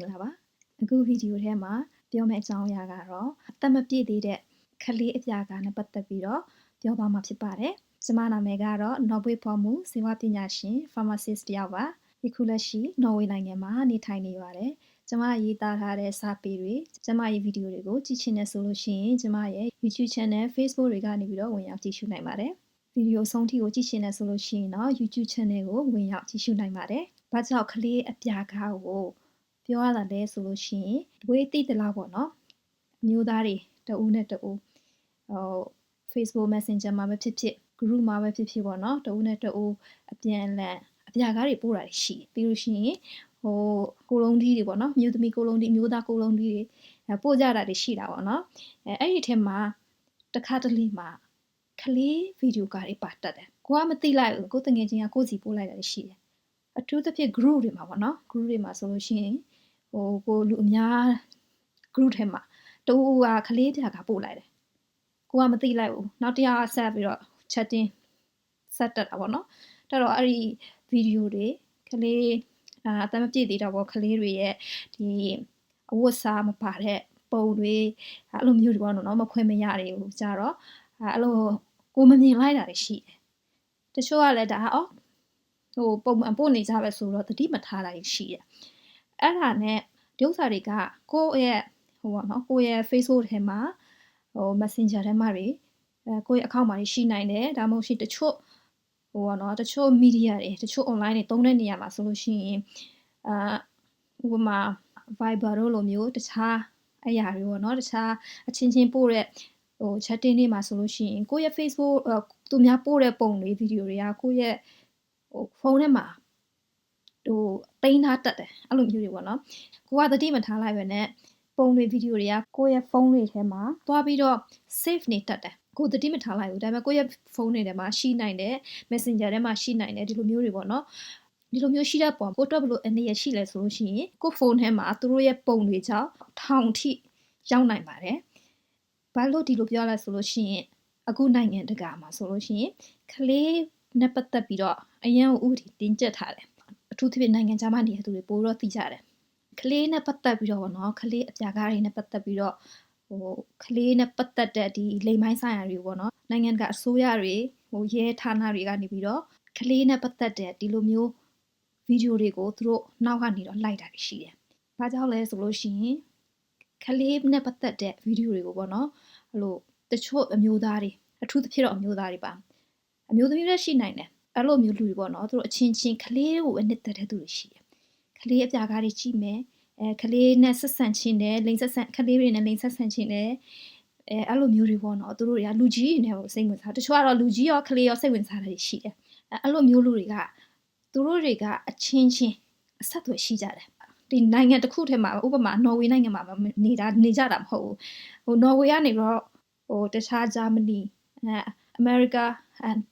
င်္ဂလာပါအခုဗီဒီယိုထဲမှာပြောမယ့်အကြောင်းအရာကတော့အသက်မပြည့်သေးတဲ့ကလေးအပြာကနဲ့ပတ်သက်ပြီးတော့ပြောသွားမှာဖြစ်ပါတယ်ကျမနာမည်ကတော့နော်ဘွေဖော်မှုဇီဝပညာရှင် pharmacist တယောက်ပါယခုလက်ရှိနော်ဝေနိုင်ငံမှာနေထိုင်နေပါတယ်ကျမရေးသားထားတဲ့စာပေတွေကျမရဲ့ဗီဒီယိုတွေကိုကြည့်ချင်တယ်ဆိုလို့ရှိရင်ကျမရဲ့ YouTube channel Facebook တွေကနေပြီးတော့ဝင်ရောက်ကြည့်ရှုနိုင်ပါတယ်ဗီဒီယိုဆုံးထိကိုကြည့်ရှင်နေဆိုလို့ရှိရင်တော့ YouTube channel ကိုဝင်ရောက်ကြည့်ရှုနိုင်ပါတယ်။ဘာကြောင့်ကလေးအပြာကားကို ပြောရတာလဲဆိုလို့ရှိရင်ဝေးသိသလားပေါ့နော်။မျိုးသားတွေတဦးနဲ့တဦးဟို Facebook Messenger မှာပဲဖြစ်ဖြစ် group မှာပဲဖြစ်ဖြစ်ပေါ့နော်။တဦးနဲ့တဦးအပြန်အလှန်အပြာကားတွေပို့တာရှိတယ်။ပြီးလို့ရှိရင်ဟိုကိုလုံးဒီတွေပေါ့နော်မြို့သမီးကိုလုံးဒီမျိုးသားကိုလုံးဒီတွေပို့ကြတာတွေရှိတာပေါ့နော်အဲအဲ့ဒီထဲမှာတခါတလေမှာကလေးဗီဒီယိုကားတွေပါတက်တယ်ကိုကမသိလိုက်ဘူးကိုတငယ်ချင်းကကိုစီပို့လိုက်တာရှိတယ်အထူးသဖြင့် group တွေမှာပေါ့နော် group တွေမှာဆိုလို့ရှိရင် ဟိုကိုလူအများ group ထဲမှာတူကကလေးပြာကပို့လိုက်တယ်ကိုကမသိလိုက်ဘူးနောက်တစ်ယောက်ဆက်ပြီးတော့ chatting ဆက်တက်တာပေါ့နော်တော်တော့အဲ့ဒီဗီဒီယိုတွေကလေးအာအသက်မပြည့်သေးတော့ပေါ့ကလေးတွေရဲ့ဒီအဝတ်စားမပါတဲ့ပုံတွေအဲ့လိုမျိုးတွေပေါ့နော်မခွင့်မရတွေကိုကြတော့အဲ့လိုကိုမမြင်လိုက်တာတွေရှိတယ်တချို့ကလည်းဒါအော်ဟိုပုံမှန်ပို့နေကြပဲဆိုတော့တတိမထားတာရှိတယ် အဲ့ဒါနဲ့ဒီဥစ္စာတွေကကိုယ့်ရဲ့ဟိုပေါ့နော်ကိုယ့်ရဲ့ Facebook ထဲမှာဟို Messenger ထဲမှာတွေအဲကိုယ့်ရဲ့ account မှာရှိနိုင်တယ်ဒါမှမဟုတ်ရှိတချို့ဟိုပေါ့နော်တချို့ media တွေတချို့ online တွေသုံးတဲ့နေရာမှာဆိုလို့ရှိရင်အာဥပမာ Viber တို့လိုမျိုးတခြားအရာတွေပေါ့နော်တခြားအချင်းချင်းပို့တဲ့ဟို chatting တွေမှာဆိုလို့ရှိရင်ကိုယ့်ရဲ့ Facebook သူများပို့တဲ့ပုံတွေဗီဒီယိုတွေကကိုယ့်ရဲ့ဟိုဖုန်းထဲမှာ ဟိုတိန်းထားတတ်တယ်အဲ့လိုမျိုးတွေပေါ့နော်ကိုကသတိမထားလိုက်ပဲနဲ့ပုံတွေဗီဒီယိုတွေကကိုယ့်ရဲ့ဖုန်းတွေထဲမှာသွားပြီးတော့ save နေတတ်တယ်ကိုသတိမထားလိုက်ဘူးဒါပေမဲ့ကိုယ့်ရဲ့ဖုန်းတွေထဲမှာရှိနိုင်တယ် Messenger ထဲမှာရှိနိုင်တယ်ဒီလိုမျိုးတွေပေါ့နော်ဒီလိုမျိုးရှိတဲ့ပုံကိုတော့ဘလို့အနေရရှိလဲဆိုလို့ရှိရင်ကိုဖုန်းထဲမှာသူတို့ရဲ့ပုံတွေကြောင့်ထောင်ထိရောက်နိုင်ပါတယ်။ဘာလို့ဒီလိုပြောလဲဆိုလို့ရှိရင်အခုနိုင်ငံတကာမှာဆိုလို့ရှိရင်ကလေးနဲ့ပတ်သက်ပြီးတော့အရန်ဥပဒေတင်ကျက်ထားတယ်။အ ထူးသဖြင့်နိုင်ငံခြားမှာနေတဲ့သူတွေပိုတော့သိကြတယ်။ကလေးနဲ့ပတ်သက်ပြီးတော့ဗောနော်ကလေးအပြာကားတွေနဲ့ပတ်သက်ပြီးတော့ဟိုကလေးနဲ့ပတ်သက်တဲ့ဒီလိမ်မိုင်းဆိုင်ရာတွေပေါ့နော်နိုင်ငံကအစိုးရတွေဟိုရဲဌာနတွေကနေပြီးတော့ကလေးနဲ့ပတ်သက်တဲ့ဒီလိုမျိုးဗီဒီယိုတွေကိုသူတို့နောက်ကနေတော့လိုက်တာရှိတယ်။ဘာကြောင့်လဲဆိုလို့ရှိရင်ကလေးနဲ့ပတ်သက်တဲ့ဗီဒီယိုတွေကိုပေါ့နော်အဲ့လိုတချို့အမျိုးသားတွေအထူးသဖြင့်တော့အမျိုးသားတွေပါအမျိုးသမီးတွေရှိနိုင်တယ် အဲ့လိုမျိုးလူတွေပေါ့နော်သူတို့အချင်းချင်းကလေးကိုအနှစ်သက်တဲ့သူတွေရှိတယ်ကလေးအပြာကားတွေကြည့်မယ်အဲကလေးနဲ့ဆက်ဆံချင်းတယ်လိန်ဆက်ဆံကလေးတွေနဲ့လိန်ဆက်ဆံချင်းတယ်အဲအဲ့လိုမျိုးတွေပေါ့နော်သူတို့တွေကလူကြီးတွေနဲ့စိတ်ဝင်စားတချို့ကတော့လူကြီးရောကလေးရောစိတ်ဝင်စားတာရှိတယ်အဲ့လိုမျိုးလူတွေကသူတို့တွေကအချင်းချင်းအဆက်အသွယ်ရှိကြတယ်ဒီနိုင်ငံတစ်ခုထဲမှာဥပမာနော်ဝေနိုင်ငံမှာနေတာနေကြတာမဟုတ်ဘူးဟိုနော်ဝေကနေတော့ဟိုတခြားဂျာမနီအဲအမေရိက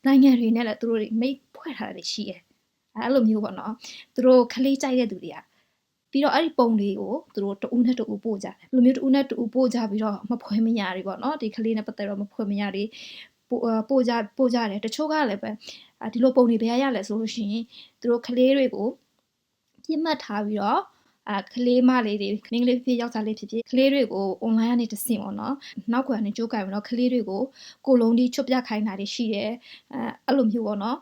နိုင်ငံတွေနဲ့လည်းသူတို့တွေမိတ်ဖွဲ့ထားတာရှိတယ်အဲ့လိုမျိုးပေါ့နော်သူတို့ခလေးကြိုက်တဲ့သူတွေကပြီးတော့အဲ့ဒီပုံတွေကိုသူတို့တူးနဲ့တူးပို့ကြတယ်လိုမျိုးတူးနဲ့တူးပို့ကြပြီးတော့မဖွဲမရတွေပေါ့နော်ဒီခလေးနဲ့ပတ်သက်တော့မဖွဲမရတွေပို့ပို့ကြပို့ကြတယ်တချို့ကလည်းပဲဒီလိုပုံတွေဘယ်ရရလဲဆိုလို့ရှိရင်သူတို့ကလေးတွေကိုပြစ်မှတ်ထားပြီးတော့ အာကလေးမလေးတွေမိန်းကလေးဖြစ်ယောက်ျားလေးဖြစ်ဖြစ်ကလေးတွေကို online ကနေတဆင့်ပေါ့နော်နောက်ကွယ်ကနေကြိုးကင်ပြီးတော့ကလေးတွေကိုကိုလုံးဒီချွတ်ပြခိုင်းတာတွေရှိတယ်အဲအဲ့လိုမျိုးပေါ့နော်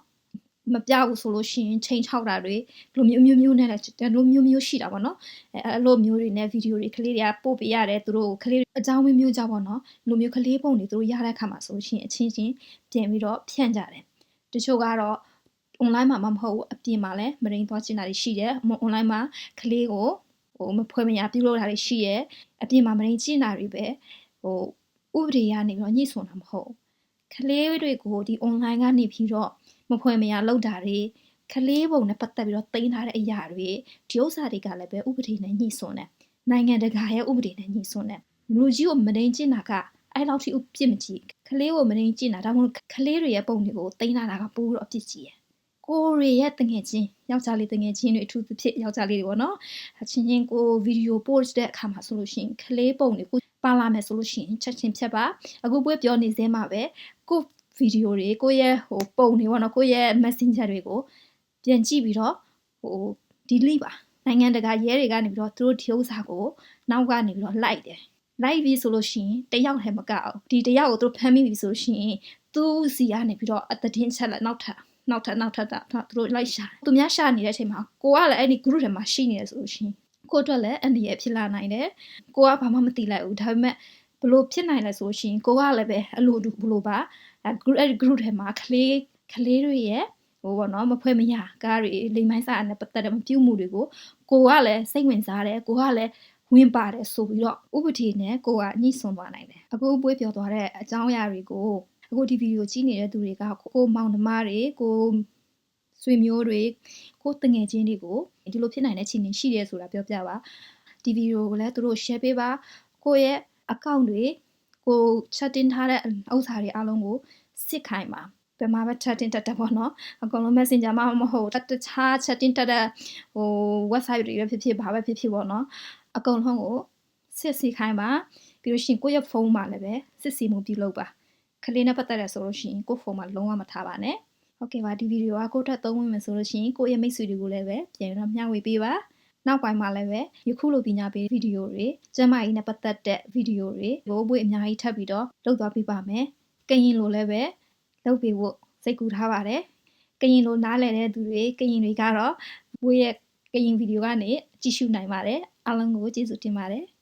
မပြဘူးဆိုလို့ရှိရင်ချိန်ချောက်တာတွေလိုမျိုးမျိုးမျိုးနဲ့လည်းလိုမျိုးမျိုးရှိတာပေါ့နော်အဲအဲ့လိုမျိုးတွေနဲ့ဗီဒီယိုတွေကလေးတွေကပို့ပေးရတယ်သူတို့ကလေးအကြောင်းမျိုးမျိုးကြောင့်ပေါ့နော်လိုမျိုးကလေးပုံတွေသူတို့ရတဲ့အခါမှာဆိုလို့ရှိရင်အချင်းချင်းပြင်ပြီးတော့ဖြန့်ကြတယ်တချို့ကတော့ online မှာမမဟုတ်ဘူးအပြင်မှာလည်းမရင်းသွားချင်တာတွေရှိတယ် online မှာကလေးကိုဟိုမဖွဲမရပြုလုပ်တာတွေရှိရဲအပြင်မှာမရင်းချင်တာတွေပဲဟိုဥပဒေရနေပြီးတော့ညှိစွန်တာမဟုတ်ကလေးတွေကိုဒီ online ကနေပြီးတော့မဖွဲမရလောက်တာတွေကလေးပုံနဲ့ပတ်သက်ပြီးတော့တင်ထားတဲ့အရာတွေဒီဥစ္စာတွေကလည်းပဲဥပဒေနဲ့ညှိစွန်တယ်နိုင်ငံတကာရဲ့ဥပဒေနဲ့ညှိစွန်တယ်လူကြီးကိုမရင်းချင်တာကအဲ့လောက်ထိအပြစ်မကြီးကလေးကိုမရင်းကျင်တာဒါမှမဟုတ်ကလေးတွေရဲ့ပုံတွေကိုတင်လာတာကပိုးပြီးတော့အပြစ်ကြီးရယ် ကိုရီရဲ့တငယ်ချင်းယောက်ျားလေးတငယ်ချင်းတွေအထူးသဖြင့်ယောက်ျားလေးတွေပေါ့နော်အချင်းချင်းကိုဗီဒီယိုပို့တဲ့အခါမှာဆိုလို့ရှိရင်ကလေးပုံတွေကိုပါလာမယ်ဆိုလို့ရှိရင်ချက်ချင်းဖြတ်ပါအခုပွဲပြောနေစဲမှာပဲကိုဗီဒီယိုတွေကိုရဲ့ဟိုပုံတွေပေါ့နော်ကိုရဲ့ messenger တွေကိုပြန်ကြည့်ပြီးတော့ဟို delete ပါနိုင်ငံတကာရဲတွေကနေပြီးတော့သူတို့ဒီဥစ္စာကိုနောက်ကနေပြီးတော့လိုက်တယ်လိုက်ပြီဆိုလို့ရှိရင်တယောက်တည်းမကအောင်ဒီတယောက်ကိုသူတို့ဖမ်းမိပြီဆိုလို့ရှိရင်သူစီကနေပြီးတော့အသတင်းချက်လက်နောက်ထပ် နောက်ထပ်နောက်ထပ်တာသူတို့လိုက်ရှာသူများရှာနေတဲ့အချိန်မှာကိုကလည်းအဲ့ဒီ group ထဲမှာရှိနေတယ်ဆိုလို့ရှိရင်ကိုအတွက်လည်းအန်ဒီရဲ့ဖြစ်လာနိုင်တယ်ကိုကဘာမှမသိလိုက်ဘူးဒါပေမဲ့ဘလို့ဖြစ်နိုင်လဲဆိုလို့ရှိရင်ကိုကလည်းပဲအလိုတူဘလို့ပါအဲ group အဲ့ဒီ group ထဲမှာကလေးကလေးတွေရဲ့ဟိုပေါ့နော်မဖွဲမရကားတွေလိမ်မိုင်းစားနဲ့ပတ်သက်တဲ့မပြုတ်မှုတွေကိုကိုကလည်းစိတ်ဝင်စားတယ်ကိုကလည်းဝင်ပါတယ်ဆိုပြီးတော့ဥပဒေနဲ့ကိုကညှိစွန်သွားနိုင်တယ်အခုပွေးပြောသွားတဲ့အကြောင်းအရာတွေကို အခုဒီဗီဒီယိုကြည့်နေတဲ့သူတွေကကိုမောင်နှမတွေကိုဆွေမျိုးတွေကိုတငယ်ချင်းတွေကိုဒီလိုဖြစ်နိုင်တဲ့အခြေအနေရှိတယ်ဆိုတာပြောပြပါဒီဗီဒီယိုကိုလည်းသူတို့ share ပေးပါကိုယ့်ရဲ့ account တွေကို chat တင်ထားတဲ့ဥစ္စာတွေအားလုံးကိုစစ်ခိုင်းပါဘယ်မှာပဲ chatting တက်တက်ပေါ့နော်အကုန်လုံး messenger မှာမဟုတ်တတခြား chatting တက်တဲ့ဟို website တွေပဲဖြစ်ဖြစ်ဘာပဲဖြစ်ဖြစ်ပေါ့နော်အကုန်လုံးကိုစစ်စီခိုင်းပါပြီးလို့ရှိရင်ကိုယ့်ရဲ့ဖုန်းမှာလည်းပဲစစ်စီမှုပြုလုပ်ပါ ကလေးနဲ့ပတ်သက်ရဆိုလို့ရှိရင်ကိုယ့်ဖုန်းမှာလုံးဝမထားပါနဲ့ဟုတ်ကဲ့ပါဒီဗီဒီယိုကကိုယ့်ထက်သုံးဝင်မယ်ဆိုလို့ရှိရင်ကိုယ့်ရဲ့မိတ်ဆွေတွေကိုလည်းပဲပြန်ပြီးတော့မျှဝေပေးပါနောက်ပိုင်းမှာလည်းပဲယခုလိုပညာပေးဗီဒီယိုတွေကျမကြီးနဲ့ပတ်သက်တဲ့ဗီဒီယိုတွေကိုဘွေအများကြီးထပ်ပြီးတော့လုပ်သွားပေးပါမယ်။ကရင်လိုလည်းပဲလုပ်ပေးဖို့စိတ်ကူထားပါတယ်။ကရင်လိုနားလည်တဲ့သူတွေကရင်တွေကတော့ဘွေရဲ့ကရင်ဗီဒီယိုကနေကြည့်ရှုနိုင်ပါတယ်။အားလုံးကိုကျေးဇူးတင်ပါတယ်။